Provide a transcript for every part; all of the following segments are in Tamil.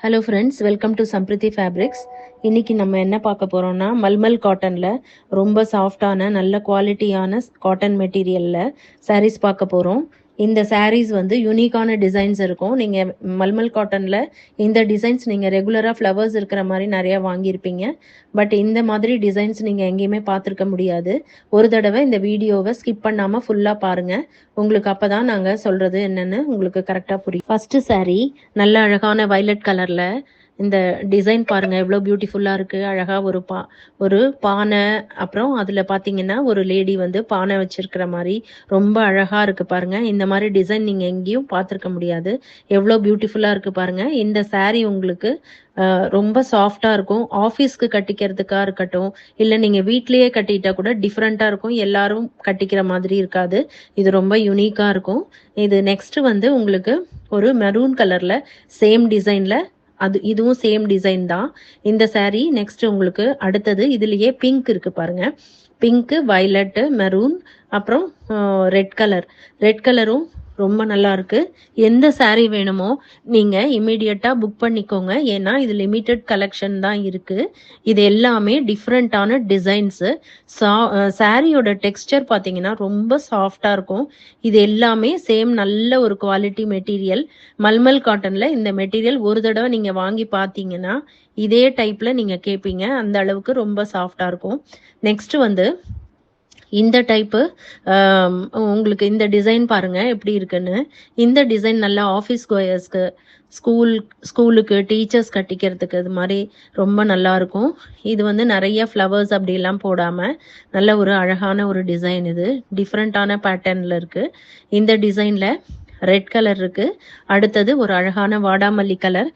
Hello friends welcome to Sampreethi fabrics இன்னைக்கு நம்ம என்ன பார்க்க போறோம்னா மல்மல் காட்டன்ல ரொம்ப சாஃப்டான நல்ல குவாலிட்டியான காட்டன் மெட்டீரியல்ல சாரீஸ் பார்க்க போறோம். இந்த சாரீஸ் வந்து யூனிக்கான டிசைன்ஸ் இருக்கும். நீங்கள் மல்மல் காட்டனில் இந்த டிசைன்ஸ் நீங்கள் ரெகுலராக ஃப்ளவர்ஸ் இருக்கிற மாதிரி நிறையா வாங்கியிருப்பீங்க. பட் இந்த மாதிரி டிசைன்ஸ் நீங்கள் எங்கேயுமே பார்த்துருக்க முடியாது. ஒரு தடவை இந்த வீடியோவை ஸ்கிப் பண்ணாமல் ஃபுல்லாக பாருங்க. உங்களுக்கு அப்போ தான் நாங்கள் சொல்கிறது என்னென்னு உங்களுக்கு கரெக்டாக புரியும். ஃபர்ஸ்ட் சாரீ நல்ல அழகான வைலட் கலரில் இந்த டிசைன் பாருங்க எவ்வளவு பியூட்டிஃபுல்லா இருக்கு அழகா ஒரு பா ஒரு பானை அப்புறம் அதுல பாத்தீங்கன்னா ஒரு லேடி வந்து பானை வச்சிருக்கிற மாதிரி ரொம்ப அழகா இருக்கு பாருங்க. இந்த மாதிரி டிசைன் நீங்க எங்கேயும் பார்த்துருக்க முடியாது. எவ்வளவு பியூட்டிஃபுல்லா இருக்கு பாருங்க. இந்த saree உங்களுக்கு ரொம்ப சாஃப்டா இருக்கும். ஆபீஸ்க்கு கட்டிக்கிறதுக்கா இருக்கட்டும் இல்ல நீங்க வீட்லயே கட்டிட்டா கூட டிஃப்ரெண்டா இருக்கும். எல்லாரும் கட்டிக்கிற மாதிரி இருக்காது. இது ரொம்ப யூனிக்கா இருக்கும். இது நெக்ஸ்ட் வந்து உங்களுக்கு ஒரு மெரூன் கலர்ல சேம் டிசைன்ல அது இதுவும் சேம் டிசைன் தான். இந்த saree நெக்ஸ்ட் உங்களுக்கு அடுத்தது இதுலயே பிங்க் இருக்கு பாருங்க. பிங்க் வயலட்டு மெரூன் அப்புறம் ரெட் கலர் ரெட் கலரும் ரொம்ப நல்லா இருக்கு. எந்த சாரீ வேணுமோ நீங்க இமீடியட்டா புக் பண்ணிக்கோங்க. ஏன்னா இது லிமிட்டெட் கலெக்ஷன் தான் இருக்கு. இது எல்லாமே டிஃப்ரெண்டான டிசைன்ஸ் சாரியோட டெக்ஸ்டர் பாத்தீங்கன்னா ரொம்ப சாஃப்டா இருக்கும். இது எல்லாமே சேம் நல்ல ஒரு குவாலிட்டி மெட்டீரியல் மல்மல் காட்டன்ல இந்த மெட்டீரியல் ஒரு தடவை நீங்க வாங்கி பாத்தீங்கன்னா இதே டைப்ல நீங்க கேட்பீங்க அந்த அளவுக்கு ரொம்ப சாஃப்டா இருக்கும். நெக்ஸ்ட் வந்து இந்த டைப்பு உங்களுக்கு இந்த டிசைன் பாருங்க எப்படி இருக்குன்னு. இந்த டிசைன் நல்லா ஆஃபீஸ் கோயர்ஸ்க்கு ஸ்கூல் ஸ்கூலுக்கு டீச்சர்ஸ் கட்டிக்கிறதுக்கு இது மாதிரி ரொம்ப நல்லா இருக்கும். இது வந்து நிறைய ஃப்ளவர்ஸ் அப்படிலாம் போடாம நல்ல ஒரு அழகான ஒரு டிசைன் இது. டிஃப்ரெண்டான பேட்டர்ன்ல இருக்கு. இந்த டிசைன்ல ரெட் கலர் இருக்கு. அடுத்தது ஒரு அழகான வாடாமல்லி கலர்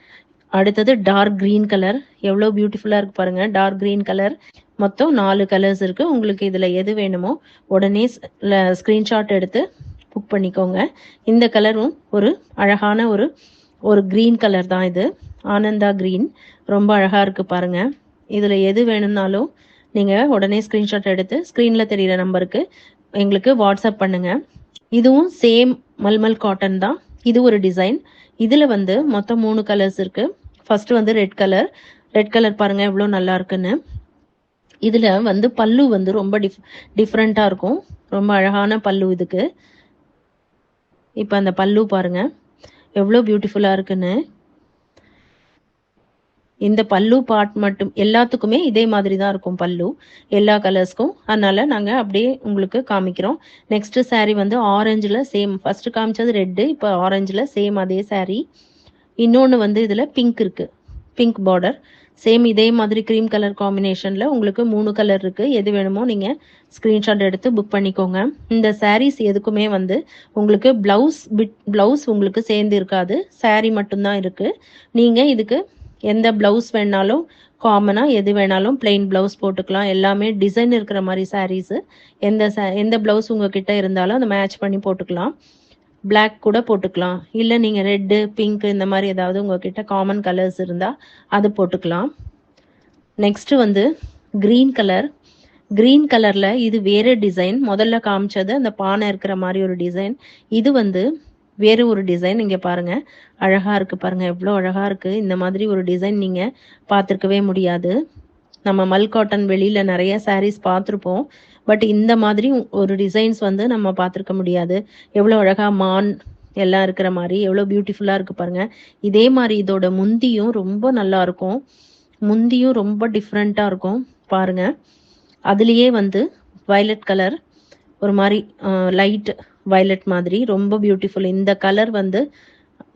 அடுத்தது டார்க் கிரீன் கலர் எவ்வளோ பியூட்டிஃபுல்லாக இருக்கு பாருங்க. டார்க் கிரீன் கலர் மொத்தம் நாலு கலர்ஸ் இருக்கு. உங்களுக்கு இதுல எது வேணுமோ உடனே ஸ்கிரீன்ஷாட் எடுத்து புக் பண்ணிக்கோங்க. இந்த கலரும் ஒரு அழகான ஒரு ஒரு கிரீன் கலர் தான் இது. ஆனந்தா கிரீன் ரொம்ப அழகா இருக்கு பாருங்க. இதுல எது வேணும்னாலும் நீங்க உடனே ஸ்கிரீன்ஷாட் எடுத்து ஸ்கிரீன்ல தெரியிற நம்பருக்கு எங்களுக்கு வாட்ஸ்அப் பண்ணுங்க. இதுவும் சேம் மல்மல் காட்டன் தான். இது ஒரு டிசைன் இதுல வந்து மொத்தம் மூணு கலர்ஸ் இருக்கு. ஃபர்ஸ்ட் வந்து ரெட் கலர் ரெட் கலர் பாருங்க எவ்வளவு நல்லா இருக்குன்னு. இதுல வந்து பல்லு வந்து ரொம்ப டிஃப் டிஃப்ரெண்டா இருக்கும். ரொம்ப அழகான பல்லு இதுக்கு. இப்ப அந்த பல்லு பாருங்க. எவ்வளவு பியூட்டிஃபுல்லா இருக்குன்னு. இந்த பல்லு பார்ட் மட்டும் எல்லாத்துக்குமே இதே மாதிரி தான் இருக்கும் பல்லு. எல்லா கலர்ஸ்க்கும் அதனால நாங்க அப்படியே உங்களுக்கு காமிக்கிறோம். நெக்ஸ்ட் saree வந்து ஆரஞ்சுல சேம் ஃபர்ஸ்ட் காமிச்சது ரெட்டு இப்போ ஆரஞ்சுல சேம் அதே saree. இன்னொன்னு வந்து இதுல பிங்க் இருக்கு. பிங்க் பார்டர் சேம் இதே மாதிரி க்ரீம் கலர் காம்பினேஷன்ல உங்களுக்கு மூணு கலர் இருக்கு. எது வேணுமோ நீங்க ஸ்கிரீன்ஷாட் எடுத்து புக் பண்ணிக்கோங்க. இந்த சாரீஸ் எதுக்குமே வந்து உங்களுக்கு பிளவுஸ் பிட் பிளவுஸ் உங்களுக்கு சேர்ந்து இருக்காது. Saree மட்டும்தான் இருக்கு. நீங்க இதுக்கு எந்த பிளவுஸ் வேணாலும் காமனா எது வேணாலும் பிளெயின் பிளவுஸ் போட்டுக்கலாம். எல்லாமே டிசைன் இருக்கிற மாதிரி sarees. எந்த எந்த பிளவுஸ் உங்ககிட்ட இருந்தாலும் அதை மேட்ச் பண்ணி போட்டுக்கலாம். பிளாக் கூட போட்டுக்கலாம். இல்ல நீங்க ரெட்டு பிங்க் இந்த மாதிரி ஏதாவது உங்ககிட்ட காமன் கலர்ஸ் இருந்தா அது போட்டுக்கலாம். நெக்ஸ்ட் வந்து கிரீன் கலர் கிரீன் கலர்ல இது வேற டிசைன் முதல்ல காமிச்சது அந்த பானை இருக்கிற மாதிரி ஒரு டிசைன் இது வந்து வேற ஒரு டிசைன் இங்க பாருங்க. அழகா இருக்கு பாருங்க. எவ்வளோ அழகா இருக்கு. இந்த மாதிரி ஒரு டிசைன் நீங்க பார்த்துருக்கவே முடியாது. நம்ம மல் காட்டன் வெளியில நிறைய சாரீஸ் பார்த்துருப்போம். பட் இந்த மாதிரி ஒரு டிசைன்ஸ் வந்து நம்ம பார்த்துருக்க முடியாது. எவ்வளோ அழகா மான் எல்லாம் இருக்கிற மாதிரி எவ்வளோ பியூட்டிஃபுல்லா இருக்கு பாருங்க. இதே மாதிரி இதோட முந்தியும் ரொம்ப நல்லா இருக்கும். முந்தியும் ரொம்ப டிஃப்ரெண்ட்டாக இருக்கும் பாருங்க. அதுலயே வந்து வயலட் கலர் ஒரு மாதிரி லைட் வயலட் மாதிரி ரொம்ப பியூட்டிஃபுல் இந்த கலர் வந்து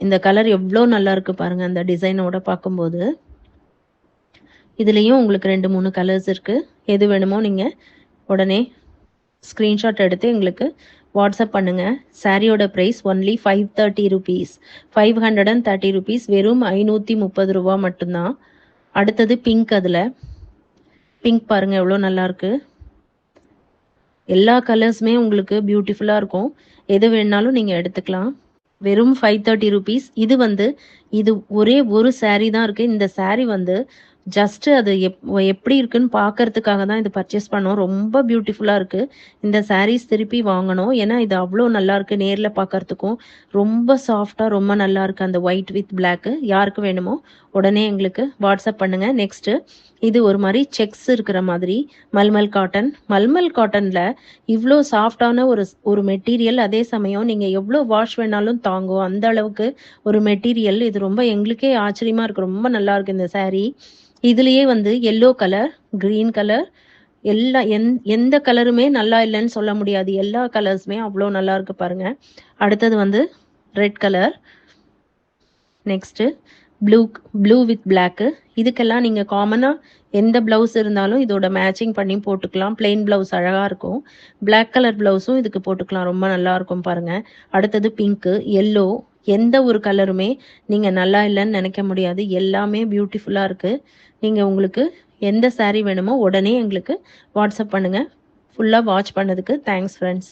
இந்த கலர் எவ்வளோ நல்லா இருக்கு பாருங்க அந்த டிசைனோட பார்க்கும்போது. இதுலயும் உங்களுக்கு ரெண்டு மூணு கலர்ஸ் இருக்கு. எது வேணுமோ நீங்கள் உடனே ஸ்க்ரீன்ஷாட் எடுத்து எங்களுக்கு வாட்ஸ்அப் பண்ணுங்க. சாரியோட price only five thirty rupees five hundred and thirty rupees வெறும் ஐநூத்தி முப்பது ரூபா மட்டும்தான். அடுத்தது பிங்க் அதுல. பிங்க் பாருங்க எவ்வளோ நல்லா இருக்கு எல்லா கலர்ஸுமே உங்களுக்கு பியூட்டிஃபுல்லா இருக்கும். எது வேணாலும் நீங்க எடுத்துக்கலாம். வெறும் ஃபைவ் தேர்ட்டி ருபீஸ் இது வந்து இது ஒரே ஒரு saree தான் இருக்கு. இந்த saree வந்து ஜஸ்ட் அது எப் எப்படி இருக்குன்னு பார்க்கறதுக்காக தான் இது பர்ச்சேஸ் பண்ணோம். ரொம்ப பியூட்டிஃபுல்லாக இருக்குது இந்த சாரீஸ் திருப்பி வாங்கணும். ஏன்னா இது அவ்வளோ நல்லா இருக்கு நேரில் பார்க்கறதுக்கும் ரொம்ப சாஃப்டாக ரொம்ப நல்லா இருக்கு அந்த ஒயிட் வித் பிளாக்கு யாருக்கு வேணுமோ உடனே எங்களுக்கு வாட்ஸ்அப் பண்ணுங்க. நெக்ஸ்ட் இது ஒரு மாதிரி செக்ஸ் இருக்கிற மாதிரி. மல்மல் காட்டன் மல்மல் காட்டன்ல இவ்வளோ சாஃப்டான ஒரு ஒரு மெட்டீரியல் அதே சமயம் நீங்க எவ்வளோ வாஷ் வேணாலும் தாங்கும் அந்த அளவுக்கு ஒரு மெட்டீரியல் இது ரொம்ப எங்களுக்கே ஆச்சரியமா இருக்கு. ரொம்ப நல்லா இருக்கு இந்த saree. இதுலயே வந்து எல்லோ கலர் கிரீன் கலர் எல்லா எந் எந்த கலருமே நல்லா இல்லைன்னு சொல்ல முடியாது. எல்லா கலர்ஸுமே அவ்வளோ நல்லா இருக்கு பாருங்க. அடுத்தது வந்து red colour next blue blue with black இதுக்கெல்லாம் நீங்கள் காமனாக எந்த ப்ளவுஸ் இருந்தாலும் இதோட மேட்சிங் பண்ணி போட்டுக்கலாம். பிளெயின் ப்ளவுஸ் அழகாக இருக்கும். பிளாக் கலர் ப்ளவுஸும் இதுக்கு போட்டுக்கலாம். ரொம்ப நல்லா இருக்கும் பாருங்கள் அடுத்தது பிங்க்கு எல்லோ எந்த ஒரு கலருமே நீங்கள் நல்லா இல்லைன்னு நினைக்க முடியாது. எல்லாமே பியூட்டிஃபுல்லாக இருக்குது நீங்கள் உங்களுக்கு எந்த சாரீ வேணுமோ உடனே எங்களுக்கு வாட்ஸ்அப் பண்ணுங்கள் ஃபுல்லாக வாட்ச் பண்ணதுக்கு தேங்க்ஸ் ஃப்ரெண்ட்ஸ்